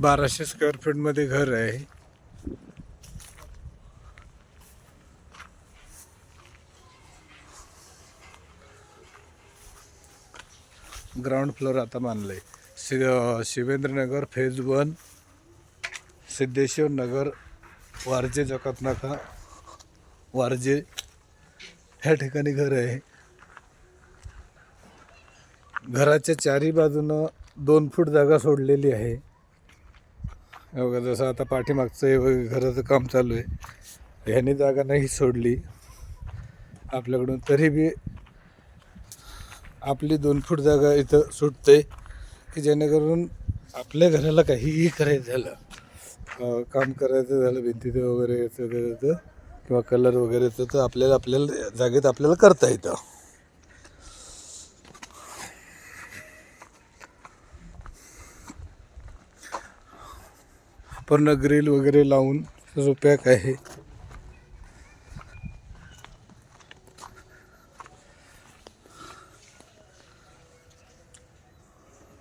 बाराशे स्क्वेअर फीटमध्ये घर आहे. ग्राउंड फ्लोअर आता मानलं आहे शि शिवेंद्रनगर फेज वन सिद्धेश्वर नगर वारजे जकातनाका वारजे ह्या ठिकाणी घर आहे. घराच्या चारी बाजूनं दोन फूट जागा सोडलेली आहे. बघा जसं आता पाठीमागचं हे घराचं काम चालू आहे. ह्याने जागा नाही सोडली. आपल्याकडून तरी बी आपली दोन फूट जागा इथं सुटते की जेणेकरून आपल्या घराला काहीही करायचं झालं. काम करायचं झालं भिंतीचं वगैरे याचं किंवा कलर वगैरेचं तर आपल्याला आपल्याला जागेत आपल्याला करता येतं. पूर्ण ग्रिल वगैरे लावून जो पॅक आहे.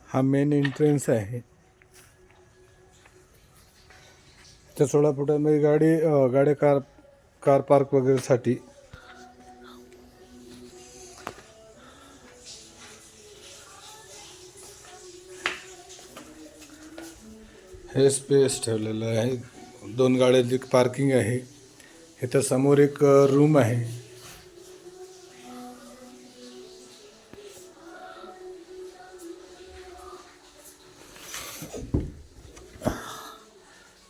हा मेन एंट्रन्स आहे. त्या सोळा फुटामध्ये गाडी गाड्या कार कार पार्क वगैरेसाठी हे स्पेस ठेवलेलं आहे. दोन गाड्यांची पार्किंग आहे. इथं समोर एक रूम आहे.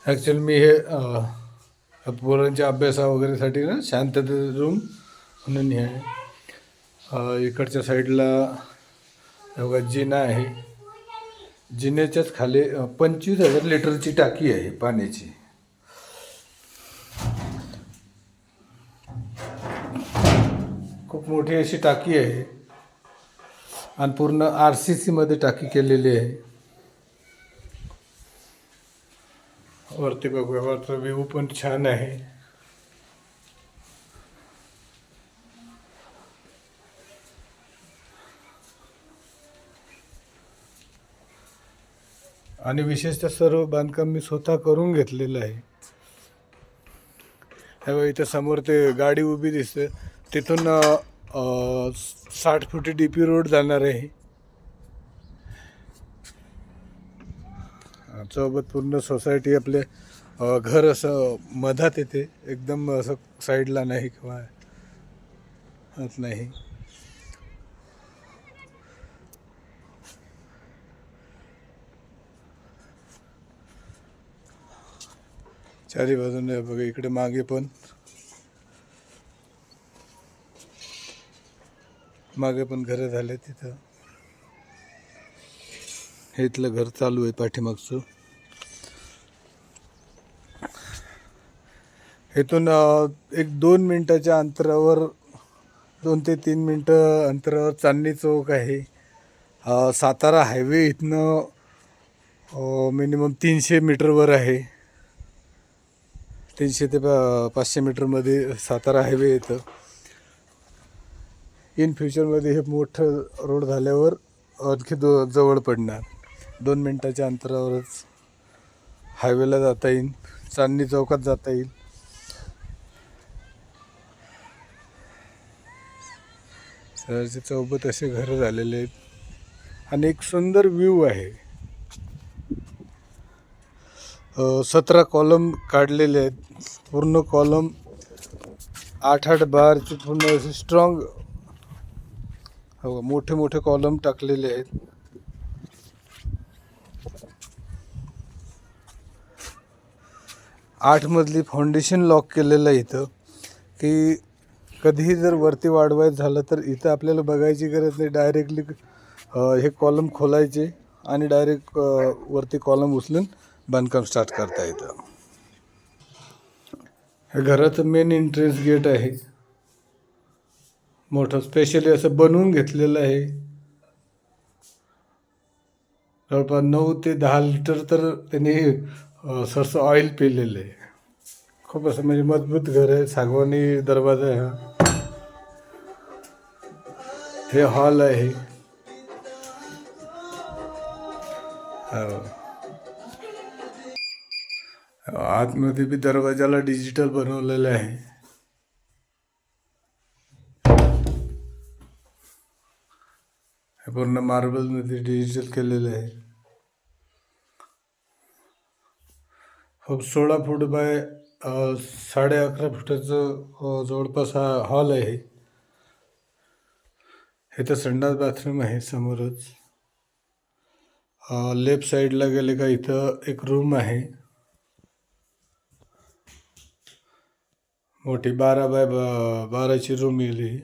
ॲक्च्युली मी हे पोरांच्या अभ्यासा वगैरेसाठी ना शांतते रूम म्हणून हे आहे. इकडच्या साईडला हे जिना आहे. जिन्याच्याच खाली पंचवीस हजार लिटरची टाकी आहे पाण्याची. खूप मोठी अशी टाकी आहे. आणि पूर्ण आर सी सीमध्ये टाकी केलेली आहे. वरती बघूया वरचा व्ह्यू पण छान आहे. आणि विशेषतः सर्व बांधकाम मी स्वतः करून घेतलेलं आहे. हे बघा इथं समोर ते गाडी उभी दिसते. तिथून साठ फुटी डी पी रोड जाणार आहे. सोबत पूर्ण सोसायटी आपले घर असं मधात येते. एकदम असं साईडला नाही किंवा आत नाही. चारी बाजूने बघा इकडे मागे पण. मागे पण घरं झाले तिथं. हे इथलं घर चालू आहे पाठीमागचं. इथून एक दोन मिनटाच्या अंतरावर दोन ते तीन मिनटं अंतरावर चांदणी चौक आहे. सातारा हायवे इथनं मिनिमम तीनशे मीटरवर आहे. तीनशे ते पा- पाचशे मीटरमध्ये सातारा हायवे येतं. इन फ्युचरमध्ये हे मोठं रोड झाल्यावर आणखी दो जवळ पडणार. दोन मिनटाच्या अंतरावरच हायवेला जाता येईल. चांदणी चौकात जाता येईल. सरचे चौबत असे घरं झालेले आहेत. आणि एक सुंदर व्ह्यू आहे. सतरा कॉलम काढलेले आहेत. पूर्ण कॉलम आठ आठ बारचे पूर्ण असे स्ट्रॉंग हो मोठे मोठे कॉलम टाकलेले आहेत. आठ मजली फाउंडेशन लॉक केलेलं आहे इथं की कधीही जर वरती वाढवायचं झालं तर इथं आपल्याला बघायची गरज नाही. डायरेक्टली हे कॉलम खोलायचे आणि डायरेक्ट वरती कॉलम उचलून बांधकाम स्टार्ट करता येतं. ह्या घराचं मेन एंट्रन्स गेट आहे. मोठं स्पेशली असं बनवून घेतलेलं आहे. जवळपास नऊ ते दहा लिटर तर त्यांनी सरसं ऑइल पिलेलं आहे. खूप असं म्हणजे मजबूत घर आहे सागवानी दरवाजा आहे हा. हे हॉल आहे. हो. आतमध्ये बी दरवाजाला डिजिटल बनवलेलं आहे. हे पूर्ण मार्बलमध्ये डिजिटल केलेलं आहे. हो सोळा फूट बाय साडे अकरा फुटाचं जवळपास हा हॉल आहे. हे तर संडास बाथरूम आहे समोरच. लेफ्ट साईडला गेले का इथं एक रूम आहे. मोठी बारा बाय बा- बाराची रूम येईल ही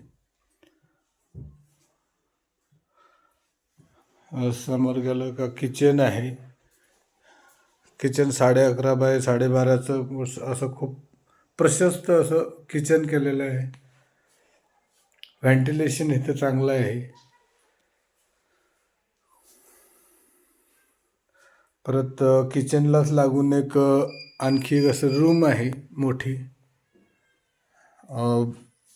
समोर गेलं का किचन आहे. किचन साडे अकरा बाय साडेबाराचं असं खूप प्रशस्त असं किचन केलेलं आहे. व्हेंटिलेशन इथं चांगलं आहे. परत किचनलाच लागून एक आणखी एक असं रूम आहे मोठी.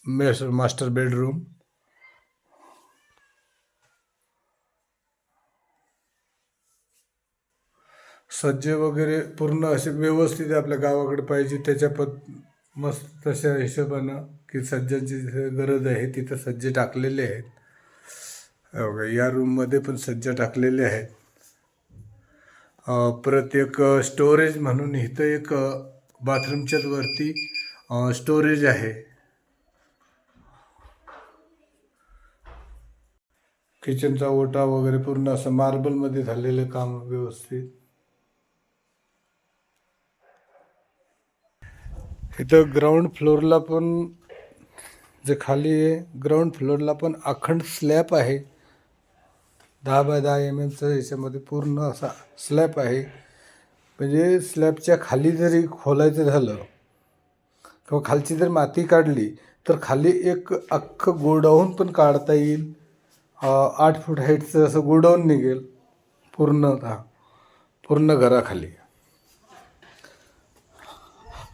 मेस मास्टर बेडरूम. सज्जे वगैरे पूर्ण असे व्यवस्थित आपल्या गावाकडे पाहिजे त्याच्या पद मस्त तशा हिशोबानं की सज्जांची जिथे गरज आहे तिथं सज्जे टाकलेले आहेत. हो या रूममध्ये पण सज्जा टाकलेले आहेत. परत एक स्टोरेज म्हणून इथं एक बाथरूमच्याच वरती स्टोरेज आहे. किचनचा ओटा वगैरे पूर्ण असं मार्बलमध्ये झालेलं काम व्यवस्थित. इथं ग्राउंड फ्लोअरला पण जे खाली आहे ग्राउंड फ्लोअरला पण अखंड स्लॅब आहे. दहा बाय दहा एम एमचं याच्यामध्ये पूर्ण असा स्लॅब आहे. म्हणजे स्लॅबच्या खाली जरी खोलायचं झालं किंवा खालची जर माती काढली तर खाली एक अख्खं गोडाऊन पण काढता येईल. आठ फूट हाईटचं असं गोडाऊन निघेल पूर्णतः पूर्ण घराखाली.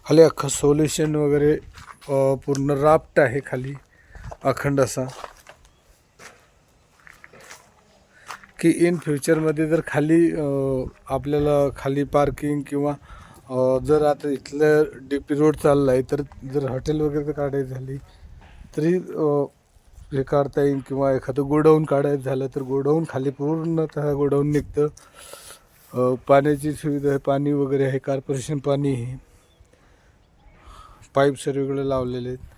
खाली अख्खं सोल्युशन वगैरे पूर्ण राफ्ट आहे खाली अखंड असा. की इन फ्युचरमध्ये जर खाली आपल्याला खाली पार्किंग किंवा जर आता इथलं डी पी रोड चालला आहे तर जर हॉटेल वगैरे काढायची झाली तरी हे काढता येईल किंवा एखादं गोडाऊन काढायचं झालं तर गोडाऊन खाली पूर्णतः गोडाऊन निघतं. पाण्याची सुविधा आहे पाणी वगैरे आहे कॉर्पोरेशन पाणी आहे. पाईप सर्वीकडे लावलेले आहेत.